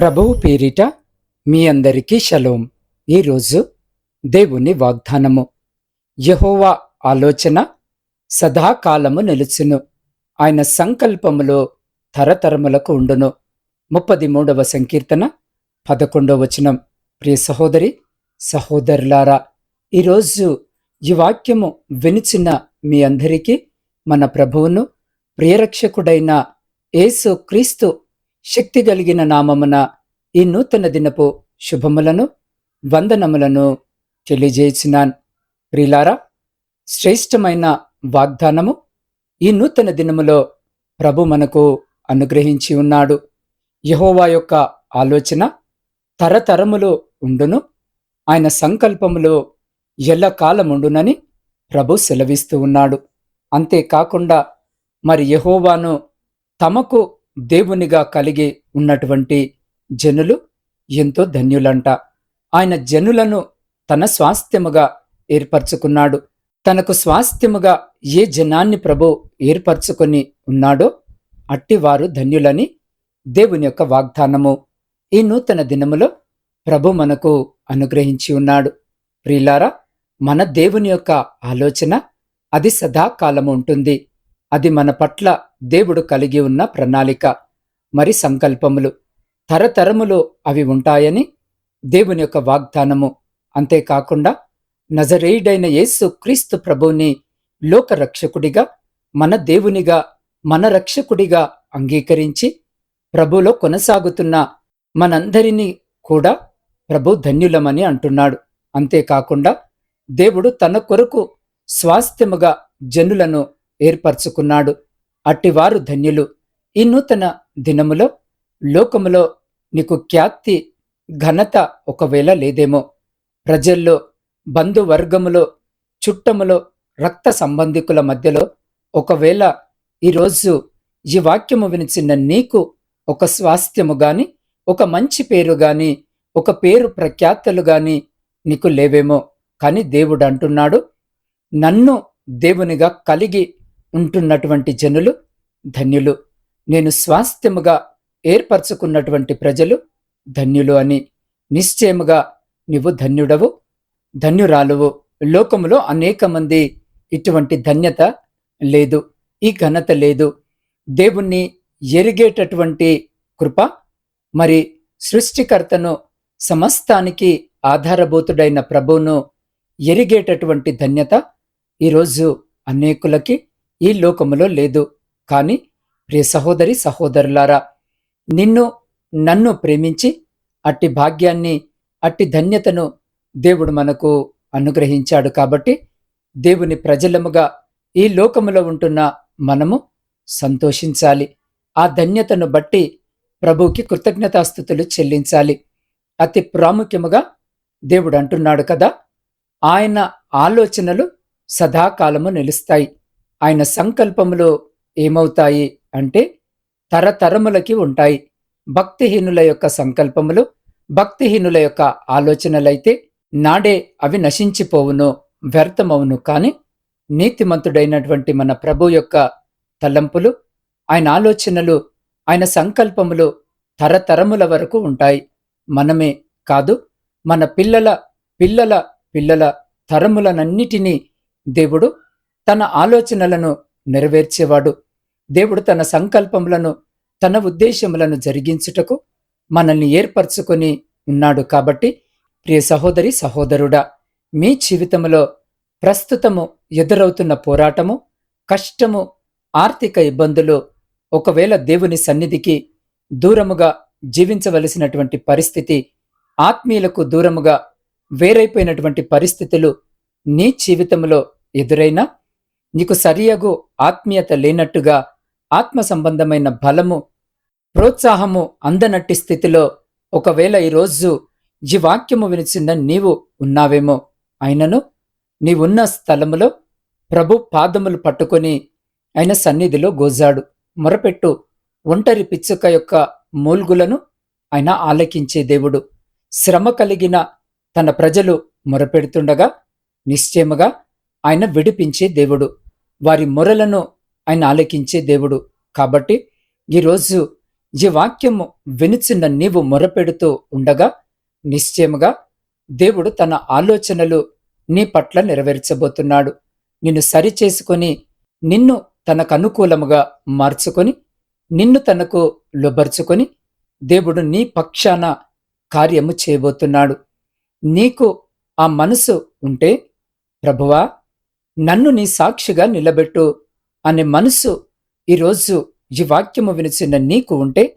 ప్రభువు పేరిట మీ అందరికీ షలోం. ఈరోజు దేవుని వాగ్దానము. యహోవా ఆలోచన సదాకాలము నిలుచును. ఆయన సంకల్పములో తరతరములకు ఉండును. ముప్పది మూడవ సంకీర్తన పదకొండవ వచనం. ప్రియ సహోదరి సహోదరులారా ఈరోజు ఈ వాక్యము వినిచిన మీ అందరికీ మన ప్రభువును ప్రియరక్షకుడైన యేసు క్రీస్తు శక్తి కలిగిన నామమున ఈ నూతన దినపు శుభములను వందనములను తెలియజేసినాన్. ప్రిలారా శ్రేష్టమైన వాగ్దానము ఈ నూతన దినములో ప్రభు మనకు అనుగ్రహించి ఉన్నాడు. యహోవా యొక్క ఆలోచన తరతరములు ఉండును. ఆయన సంకల్పములో ఎల్లకాలముండునని ప్రభు సెలవిస్తూ ఉన్నాడు. అంతేకాకుండా మరి యహోవాను తమకు దేవునిగా కలిగి ఉన్నటువంటి జనులు ఎంతో ధన్యులంట. ఆయన జనులను తన స్వాస్థ్యముగా ఏర్పరచుకున్నాడు. తనకు స్వాస్థ్యముగా ఏ జనాన్ని ప్రభు ఏర్పరచుకొని ఉన్నాడో అట్టివారు ధన్యులని దేవుని యొక్క వాగ్దానము. ఈ నూతన దినములో ప్రభు మనకు అనుగ్రహించి ఉన్నాడు. ప్రియులారా మన దేవుని యొక్క ఆలోచన అది సదాకాలము ఉంటుంది. అది మన పట్ల దేవుడు కలిగి ఉన్న ప్రణాళిక. మరి సంకల్పములు తరతరములు అవి ఉంటాయని దేవుని యొక్క వాగ్దానము. అంతేకాకుండా నజరేయుడైన యేసు క్రీస్తు ప్రభుని లోకరక్షకుడిగా మన దేవునిగా మన రక్షకుడిగా అంగీకరించి ప్రభులో కొనసాగుతున్న మనందరినీ కూడా ప్రభు ధన్యులమని అంటున్నాడు. అంతేకాకుండా దేవుడు తన కొరకు స్వాస్థ్యముగా జనులను ఏర్పరచుకున్నాడు. అట్టివారు ధన్యులు. ఈ నూతన దినములో లోకములో నీకు ఖ్యాతి ఘనత ఒకవేళ లేదేమో. ప్రజల్లో బంధువర్గములో చుట్టములో రక్త సంబంధికుల మధ్యలో ఒకవేళ ఈరోజు ఈ వాక్యము వినిచిన నీకు ఒక స్వాస్థ్యము గాని ఒక మంచి పేరు గాని ఒక పేరు ప్రఖ్యాతలు గాని నీకు లేవేమో. కానీ దేవుడు అంటున్నాడు నన్ను దేవునిగా కలిగి ఉంటున్నటువంటి జనులు ధన్యులు. నేను స్వాస్థ్యముగా ఏర్పరచుకున్నటువంటి ప్రజలు ధన్యులు అని. నిశ్చయముగా నీవు ధన్యుడవు ధన్యురాలువు. లోకములో అనేక మంది ఇటువంటి ధన్యత లేదు ఈ ఘనత లేదు. దేవుణ్ణి ఎరిగేటటువంటి కృప మరి సృష్టికర్తను సమస్తానికి ఆధారభూతుడైన ప్రభువును ఎరిగేటటువంటి ధన్యత ఈరోజు అనేకులకి ఈ లోకములో లేదు. కాని ప్రియ సహోదరి సహోదరులారా నిన్ను నన్ను ప్రేమించి అట్టి భాగ్యాన్ని అట్టి ధన్యతను దేవుడు మనకు అనుగ్రహించాడు కాబట్టి దేవుని ప్రజలముగా ఈ లోకములో ఉంటున్న మనము సంతోషించాలి. ఆ ధన్యతను బట్టి ప్రభువుకి కృతజ్ఞతాస్థుతులు చెల్లించాలి. అతి ప్రాముఖ్యముగా దేవుడు అంటున్నాడు కదా ఆయన ఆలోచనలు సదాకాలము నిలుస్తాయి. ఆయన సంకల్పములు ఏమవుతాయి అంటే తరతరములకి ఉంటాయి. భక్తిహీనుల యొక్క సంకల్పములు భక్తిహీనుల యొక్క ఆలోచనలైతే నాడే అవి నశించిపోవును వ్యర్థమవును. కానీ నీతిమంతుడైనటువంటి మన ప్రభు యొక్క తలంపులు ఆయన ఆలోచనలు ఆయన సంకల్పములు తరతరముల వరకు ఉంటాయి. మనమే కాదు మన పిల్లల పిల్లల పిల్లల తరములనన్నిటినీ దేవుడు తన ఆలోచనలను నెరవేర్చేవాడు. దేవుడు తన సంకల్పములను తన ఉద్దేశములను జరిగించుటకు మనల్ని ఏర్పరచుకొని ఉన్నాడు కాబట్టి ప్రియ సహోదరి సహోదరుడా మీ జీవితంలో ప్రస్తుతము ఎదురవుతున్న పోరాటము కష్టము ఆర్థిక ఇబ్బందులు ఒకవేళ దేవుని సన్నిధికి దూరముగా జీవించవలసినటువంటి పరిస్థితి ఆత్మీయులకు దూరముగా వేరైపోయినటువంటి పరిస్థితులు నీ జీవితంలో ఎదురైనా నీకు సరియగు ఆత్మీయత లేనట్టుగా ఆత్మ సంబంధమైన బలము ప్రోత్సాహము అందనట్టి స్థితిలో ఒకవేళ ఈరోజు ఈ వాక్యము వినిచిన నీవు ఉన్నావేమో. ఆయనను నీవున్న స్థలములో ప్రభు పాదములు పట్టుకొని ఆయన సన్నిధిలో గోజాడు. మొరపెట్టు ఒంటరి పిచ్చుక యొక్క మూల్గులను ఆయన ఆలకించే దేవుడు. శ్రమ కలిగిన తన ప్రజలు మొరపెడుతుండగా నిశ్చయముగా ఆయన విడిపించే దేవుడు. వారి మొరలను ఆయన ఆలకించే దేవుడు. కాబట్టి ఈరోజు ఈ వాక్యము వినిచిన నీవు మొరపెడుతూ ఉండగా నిశ్చయముగా దేవుడు తన ఆలోచనలు నీ పట్ల నెరవేర్చబోతున్నాడు. నిన్ను సరిచేసుకొని నిన్ను తనకు అనుకూలముగా మార్చుకొని నిన్ను తనకు లొబర్చుకొని దేవుడు నీ పక్షాన కార్యము చేయబోతున్నాడు. నీకు ఆ మనసు ఉంటే ప్రభువా నన్ను నీ సాక్షిగా నిలబెట్టు అనే మనసు ఈరోజు ఈ వాక్యము వినిచిన నీకు ఉంటే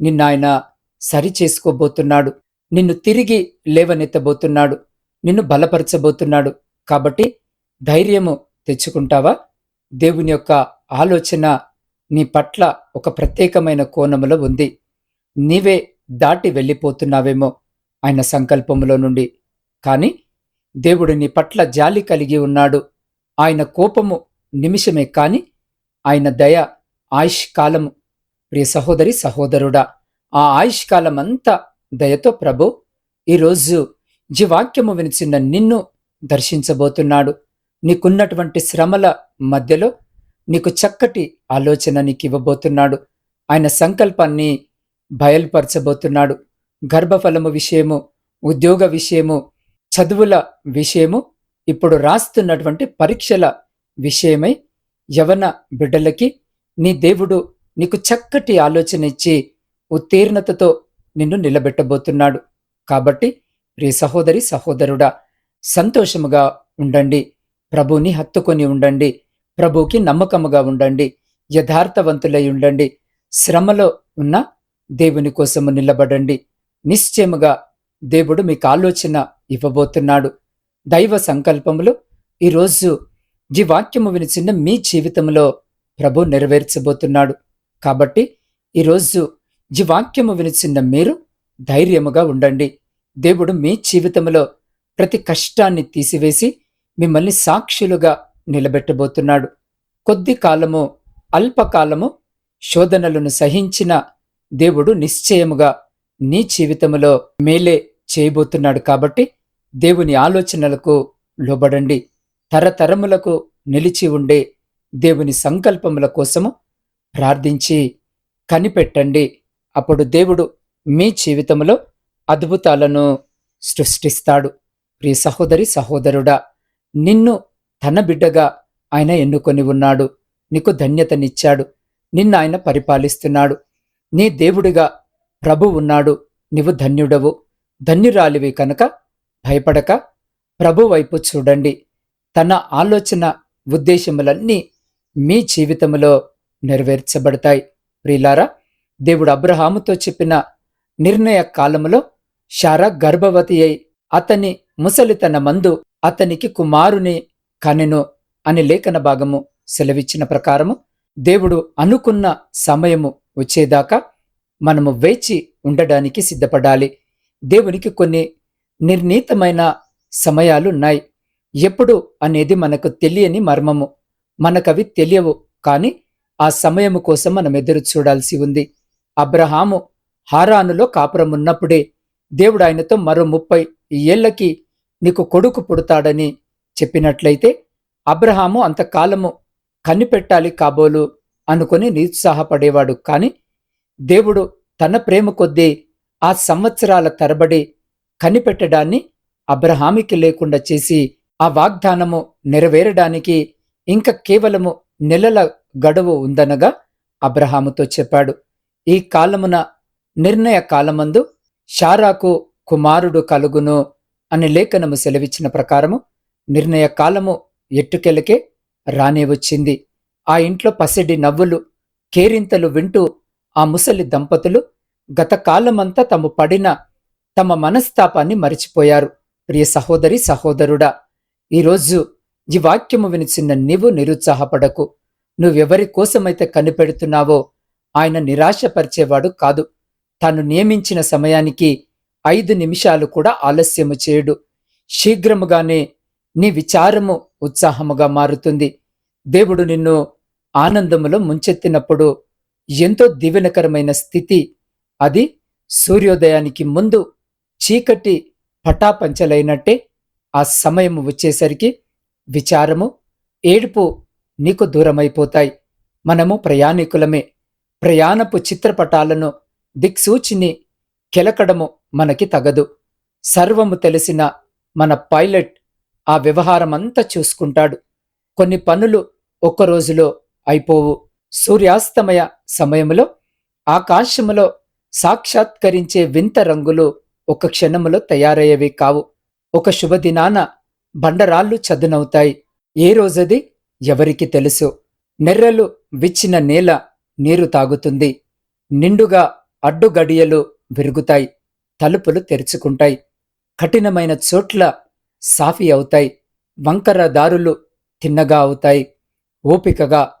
నిన్నాయన సరి చేసుకోబోతున్నాడు. నిన్ను తిరిగి లేవనెత్తబోతున్నాడు. నిన్ను బలపరచబోతున్నాడు. కాబట్టి ధైర్యము తెచ్చుకుంటావా? దేవుని యొక్క ఆలోచన నీ పట్ల ఒక ప్రత్యేకమైన కోణములో ఉంది. నీవే దాటి వెళ్ళిపోతున్నావేమో ఆయన సంకల్పములో నుండి. కానీ దేవుడు నీ పట్ల జాలి కలిగి ఉన్నాడు. ఆయన కోపము నిమిషమే కాని ఆయన దయ ఆయుష్ కాలము ప్రియ సహోదరి సహోదరుడా ఆ ఆయుష్కాలం అంతా దయతో ప్రభు ఈరోజు జీవాక్యము వినిచిన నిన్ను దర్శించబోతున్నాడు. నీకున్నటువంటి శ్రమల మధ్యలో నీకు చక్కటి ఆలోచన నీకు ఇవ్వబోతున్నాడు ఆయన సంకల్పాన్ని బయలుపరచబోతున్నాడు. గర్భఫలము విషయము ఉద్యోగ విషయము చదువుల విషయము ఇప్పుడు రాస్తున్నటువంటి పరీక్షల విషయమై యవన బిడ్డలకి నీ దేవుడు నీకు చక్కటి ఆలోచన ఇచ్చి ఉత్తీర్ణతతో నిన్ను నిలబెట్టబోతున్నాడు. కాబట్టి ప్రియ సహోదరి సహోదరుడా సంతోషముగా ఉండండి. ప్రభుని హత్తుకొని ఉండండి. ప్రభుకి నమ్మకముగా ఉండండి. యథార్థవంతులై ఉండండి. శ్రమలో ఉన్న దేవుని కోసము నిలబడండి. నిశ్చయముగా దేవుడు మీకు ఆలోచన ఇవ్వబోతున్నాడు. దైవ సంకల్పములు. ఈరోజు ఈ వాక్యము వినిచిన మీ జీవితంలో ప్రభు నెరవేర్చబోతున్నాడు. కాబట్టి ఈరోజు ఈ వాక్యము వినిచిన మీరు ధైర్యముగా ఉండండి. దేవుడు మీ జీవితంలో ప్రతి కష్టాన్ని తీసివేసి మిమ్మల్ని సాక్షులుగా నిలబెట్టబోతున్నాడు. కొద్ది కాలము అల్పకాలము శోధనలను సహించిన దేవుడు నిశ్చయముగా నీ జీవితములో మేలే చేయబోతున్నాడు. కాబట్టి దేవుని ఆలోచనలకు లోబడండి. తరతరములకు నిలిచి ఉండే దేవుని సంకల్పముల కోసము ప్రార్థించి కనిపెట్టండి. అప్పుడు దేవుడు మీ జీవితంలో అద్భుతాలను సృష్టిస్తాడు. ప్రియ సహోదరి సహోదరుడా నిన్ను తన బిడ్డగా ఆయన ఎన్నుకొని ఉన్నాడు. నీకు ధన్యతనిచ్చాడు. నిన్ను ఆయన పరిపాలిస్తున్నాడు. నీ దేవుడిగా ప్రభు ఉన్నాడు. నీవు ధన్యుడవు. ధన్యురాలివి కనుక భయపడక ప్రభు వైపు చూడండి. తన ఆలోచన ఉద్దేశములన్నీ మీ జీవితంలో నెరవేర్చబడతాయి. ప్రియులారా దేవుడు అబ్రహాముతో చెప్పిన నిర్ణయ కాలములో షారా గర్భవతి అయి అతని ముసలితన మందు అతనికి కుమారుని కనెను అని లేఖన భాగము సెలవిచ్చిన ప్రకారము దేవుడు అనుకున్న సమయము వచ్చేదాకా మనము వేచి ఉండడానికి సిద్ధపడాలి. దేవునికి కొన్ని నిర్ణీతమైన సమయాలు ఉన్నాయి ఎప్పుడు అనేది మనకు తెలియని మర్మము. మనకవి తెలియవు కానీ ఆ సమయము కోసం మనం ఎదురు చూడాల్సి ఉంది. అబ్రహాము హారానులో కాపురం ఉన్నప్పుడే దేవుడు ఆయనతో మరో ముప్పై ఏళ్ళకి నీకు కొడుకు పుడతాడని చెప్పినట్లయితే అబ్రహాము అంతకాలము కనిపెట్టాలి కాబోలు అనుకుని నిరుత్సాహపడేవాడు. కానీ దేవుడు తన ప్రేమ కొద్దీ ఆ సంవత్సరాల తరబడి కనిపెట్టడాన్ని అబ్రహామికి లేకుండా చేసి ఆ వాగ్దానము నెరవేరడానికి ఇంకా కేవలము నెలల గడువు ఉందనగా అబ్రహాముతో చెప్పాడు. ఈ కాలమున నిర్ణయ కాలమందు షారాకు కుమారుడు కలుగును అని లేఖనము సెలవిచ్చిన ప్రకారము నిర్ణయ కాలము ఎట్టుకెలకే రానే వచ్చింది. ఆ ఇంట్లో పసిడి నవ్వులు కేరింతలు వింటూ ఆ ముసలి దంపతులు గత కాలమంతా తమ పడిన తమ మనస్తాపాన్ని మరిచిపోయారు. ప్రియ సహోదరి సహోదరుడా ఈరోజు ఈ వాక్యము వినిచిన నీవు నిరుత్సాహపడకు. నువ్వెవరి కోసమైతే కనిపెడుతున్నావో ఆయన నిరాశపరిచేవాడు కాదు. తాను నియమించిన సమయానికి ఐదు నిమిషాలు కూడా ఆలస్యము చేయుడు. శీఘ్రముగానే నీ విచారము ఉత్సాహముగా మారుతుంది. దేవుడు నిన్ను ఆనందములో ముంచెత్తినప్పుడు ఎంతో దీవెనకరమైన స్థితి అది సూర్యోదయానికి ముందు చీకటి పటాపంచలైనట్టే ఆ సమయం వచ్చేసరికి విచారము ఏడుపు నీకు దూరమైపోతాయి. మనము ప్రయాణికులమే. ప్రయాణపు చిత్రపటాలను దిక్సూచిని కెలకడము మనకి తగదు. సర్వము తెలిసిన మన పైలట్ ఆ వ్యవహారమంతా చూసుకుంటాడు. కొన్ని పనులు ఒక్క రోజులో అయిపోవు. సూర్యాస్తమయ సమయములో ఆకాశములో సాక్షాత్కరించే వింత రంగులు ఒక క్షణములో తయారయ్యేవి కావు. ఒక శుభదినాన బండరాళ్ళు చదునవుతాయి. ఏ రోజది? ఎవరికి తెలుసు. నెర్రలు విచ్చిన నేల నీరు తాగుతుంది. నిండుగా అడ్డుగడియలు విరుగుతాయి. తలుపులు తెరుచుకుంటాయి. కఠినమైన చోట్ల సాఫీ అవుతాయి. వంకర దారులు తిన్నగా అవుతాయి. ఓపికగా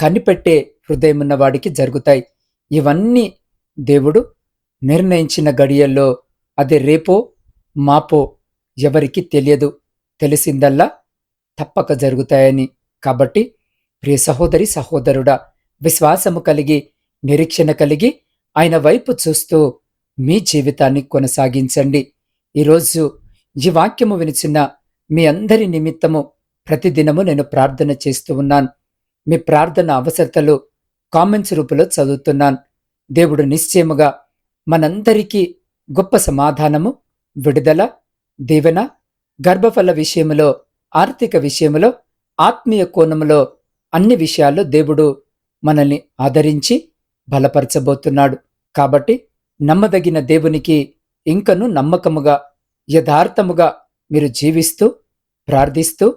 కనిపెట్టే హృదయమున్నవాడికి జరుగుతాయి. ఇవన్నీ దేవుడు నిర్ణయించిన గడియల్లో అది రేపో మాపో ఎవరికి తెలియదు. తెలిసిందల్లా తప్పక జరుగుతాయని. కాబట్టి ప్రియ సహోదరి సహోదరుడా విశ్వాసము కలిగి నిరీక్షణ కలిగి ఆయన వైపు చూస్తూ మీ జీవితాన్ని కొనసాగించండి. ఈరోజు ఈ వాక్యము వినిచిన మీ అందరి నిమిత్తము ప్రతిదినము నేను ప్రార్థన చేస్తూ ఉన్నాను. మీ ప్రార్థన అవసరతలు కామెంట్స్ రూపంలో చదువుతున్నాను. దేవుడు నిశ్చయముగా మనందరికీ గొప్ప సమాధానము విడుదల దీవెన గర్భఫల విషయములో ఆర్థిక విషయములో ఆత్మీయ కోణములో అన్ని విషయాల్లో దేవుడు మనల్ని ఆదరించి బలపరచబోతున్నాడు. కాబట్టి నమ్మదగిన దేవునికి ఇంకను నమ్మకముగా యథార్థముగా మీరు జీవిస్తూ ప్రార్థిస్తూ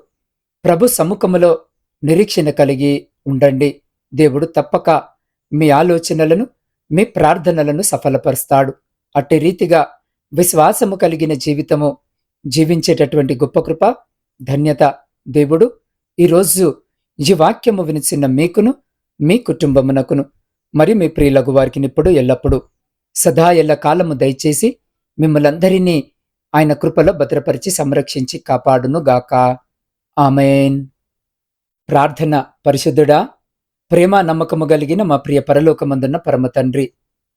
ప్రభు సముఖములో నిరీక్షణ కలిగి ఉండండి. దేవుడు తప్పక మీ ఆలోచనలను మీ ప్రార్థనలను సఫలపరుస్తాడు. అట్టి రీతిగా విశ్వాసము కలిగిన జీవితము జీవించేటటువంటి గొప్ప కృప ధన్యత దేవుడు. ఈరోజు ఈ వాక్యము వినిచిన మీకును మీ కుటుంబమునకును మరి మీ ప్రియులకు వారికి ఇప్పుడు ఎల్లప్పుడూ సదా ఎల్ల కాలము దయచేసి మిమ్మలందరినీ ఆయన కృపలో భద్రపరిచి సంరక్షించి కాపాడును గాక. ఆమెన్. ప్రార్థన పరిశుద్ధుడా ప్రేమ నమ్మకము కలిగిన మా ప్రియ పరలోకమందున్న పరమ తండ్రి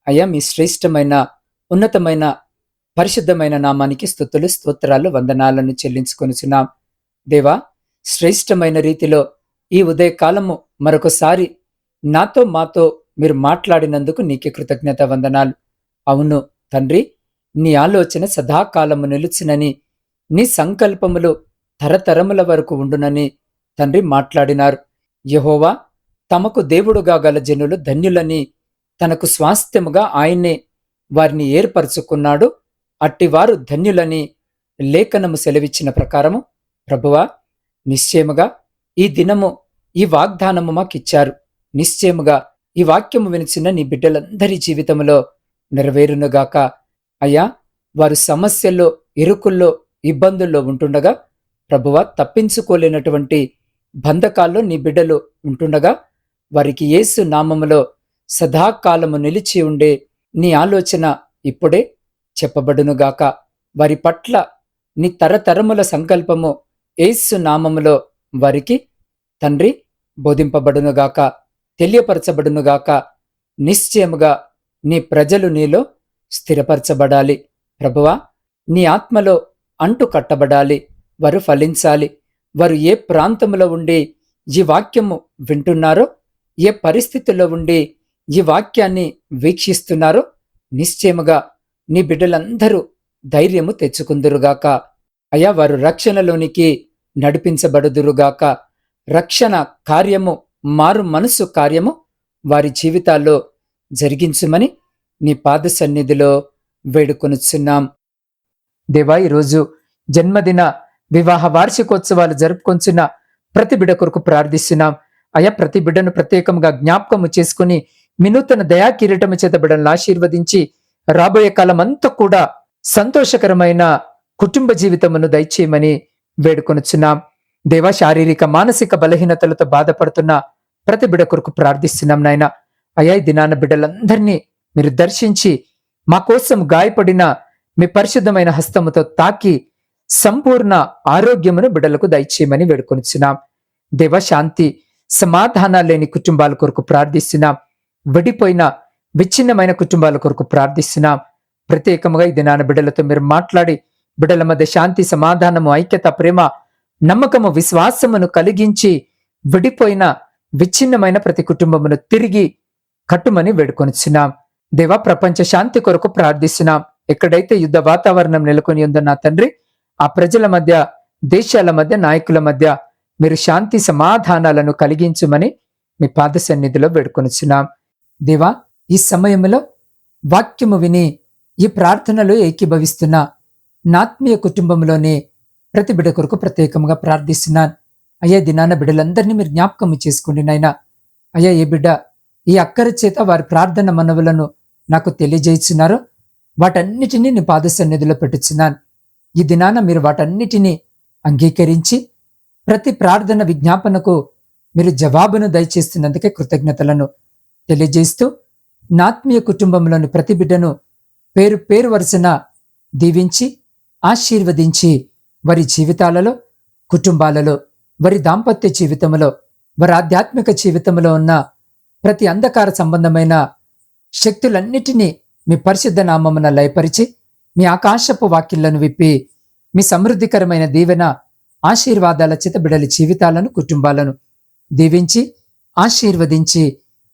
అయ్యా మీ శ్రేష్టమైన ఉన్నతమైన పరిశుద్ధమైన నామానికి స్థుతులు స్తోత్రాలు వందనాలను చెల్లించుకొనిచున్నాం. దేవా శ్రేష్టమైన రీతిలో ఈ ఉదయకాలము మరొకసారి నాతో మాతో మీరు మాట్లాడినందుకు నీకే కృతజ్ఞత వందనాలు. అవును తండ్రి నీ ఆలోచన సదాకాలము నిలుచునని నీ సంకల్పములు తరతరముల వరకు ఉండునని తండ్రి మాట్లాడినారు. యహోవా తమకు దేవుడుగా గల జనులు ధన్యులని తనకు స్వాస్థ్యముగా ఆయన్నే వారిని ఏర్పరచుకున్నాడు. అట్టివారు ధన్యులని లేఖనము సెలవిచ్చిన ప్రకారము ప్రభువా నిశ్చయముగా ఈ దినము ఈ వాగ్దానము మాకిచ్చారు. నిశ్చయముగా ఈ వాక్యము వినిచిన నీ బిడ్డలందరి జీవితంలో నెరవేరునుగాక. అయ్యా వారు సమస్యల్లో ఇరుకుల్లో ఇబ్బందుల్లో ఉంటుండగా ప్రభువ తప్పించుకోలేనటువంటి బంధకాల్లో నీ బిడ్డలు ఉంటుండగా వారికి యేసు నామములో సదాకాలము నిలిచి ఉండే నీ ఆలోచన ఇప్పుడే చెప్పబడునుగాక వారి పట్ల నీ తరతరముల సంకల్పము ఏస్సు నామములో వారికి తండ్రి బోధింపబడునుగాక తెలియపరచబడునుగాక నిశ్చయముగా నీ ప్రజలు నీలో స్థిరపరచబడాలి. ప్రభువా నీ ఆత్మలో అంటు కట్టబడాలి. వారు ఫలించాలి. వారు ఏ ప్రాంతంలో ఉండి ఈ వాక్యము వింటున్నారో ఏ పరిస్థితుల్లో ఉండి ఈ వాక్యాన్ని వీక్షిస్తున్నారో. నిశ్చయముగా నీ బిడ్డలందరూ ధైర్యము తెచ్చుకుందురుగాక. అయా వారు రక్షణలోనికి నడిపించబడుదురుగాక. రక్షణ కార్యము మారు మనసు కార్యము వారి జీవితాల్లో జరిగించుమని నీ పాద సన్నిధిలో వేడుకొనుచున్నాం. దేవా ఈరోజు జన్మదిన వివాహ వార్షికోత్సవాలు జరుపుకొంచున్న ప్రతి బిడ కొరకు ప్రార్థిస్తున్నాం. అయా ప్రతి బిడ్డను ప్రత్యేకంగా జ్ఞాపకము చేసుకుని వినూతన దయా కిరీటము చేత బిడ్డలను ఆశీర్వదించి రాబోయే కాలం అంతా కూడా సంతోషకరమైన కుటుంబ జీవితమును దయచేయమని వేడుకొనుచున్నాం. దేవ శారీరక మానసిక బలహీనతలతో బాధపడుతున్న ప్రతి బిడ కొరకు ప్రార్థిస్తున్నాం నాయన. అయా దినాన బిడ్డలందరినీ మీరు దర్శించి మా కోసం గాయపడిన మీ పరిశుద్ధమైన హస్తముతో తాకి సంపూర్ణ ఆరోగ్యమును బిడ్డలకు దయచేయమని వేడుకొనిచున్నాం. దేవ శాంతి సమాధానాలు లేని కుటుంబాల కొరకు ప్రార్థిస్తున్నాం. విడిపోయిన విచ్ఛిన్నమైన కుటుంబాల కొరకు ప్రార్థిస్తున్నాం. ప్రత్యేకముగా ఈ నాన్న బిడ్డలతో మీరు మాట్లాడి బిడ్డల మధ్య శాంతి సమాధానము ఐక్యత ప్రేమ నమ్మకము విశ్వాసమును కలిగించి విడిపోయిన విచ్ఛిన్నమైన ప్రతి కుటుంబమును తిరిగి కట్టుమని వేడుకొనిచున్నాం. దేవా ప్రపంచ శాంతి కొరకు ప్రార్థిస్తున్నాం. ఎక్కడైతే యుద్ధ వాతావరణం నెలకొని ఉందో నా తండ్రి ఆ ప్రజల మధ్య దేశాల మధ్య నాయకుల మధ్య మీరు శాంతి సమాధానాలను కలిగించుమని మీ పాద సన్నిధిలో వేడుకొనిచున్నాం. దేవా ఈ సమయంలో వాక్యము విని ఈ ప్రార్థనలో ఏకీభవిస్తున్న నాత్మీయ కుటుంబంలోని ప్రతి బిడ కొరకు ప్రత్యేకంగా ప్రార్థిస్తున్నాను. అయ్యా దినాన బిడ్డలందరినీ మీరు జ్ఞాపకం చేసుకోండి నాయన. అయ్యా ఏ బిడ్డ ఈ అక్కర చేత వారి ప్రార్థన మనవులను నాకు తెలియజేస్తున్నారో వాటన్నిటినీ నీ పాద సన్నిధిలో పెట్టుచున్నాను. ఈ దినాన మీరు వాటన్నిటినీ అంగీకరించి ప్రతి ప్రార్థన విజ్ఞాపనకు మీరు జవాబును దయచేస్తున్నందుకే కృతజ్ఞతలను తెలియజేస్తూ నాత్మీయ కుటుంబంలోని ప్రతి బిడ్డను పేరు పేరు వరుసన దీవించి ఆశీర్వదించి వారి జీవితాలలో కుటుంబాలలో వారి దాంపత్య జీవితంలో వారి ఆధ్యాత్మిక జీవితంలో ఉన్న ప్రతి అంధకార సంబంధమైన శక్తులన్నిటినీ మీ పరిశుద్ధ నామమున లయపరిచి మీ ఆకాశపు వాక్యలను విప్పి మీ సమృద్ధికరమైన దీవెన ఆశీర్వాదాల చేత బిడలి జీవితాలను కుటుంబాలను దీవించి ఆశీర్వదించి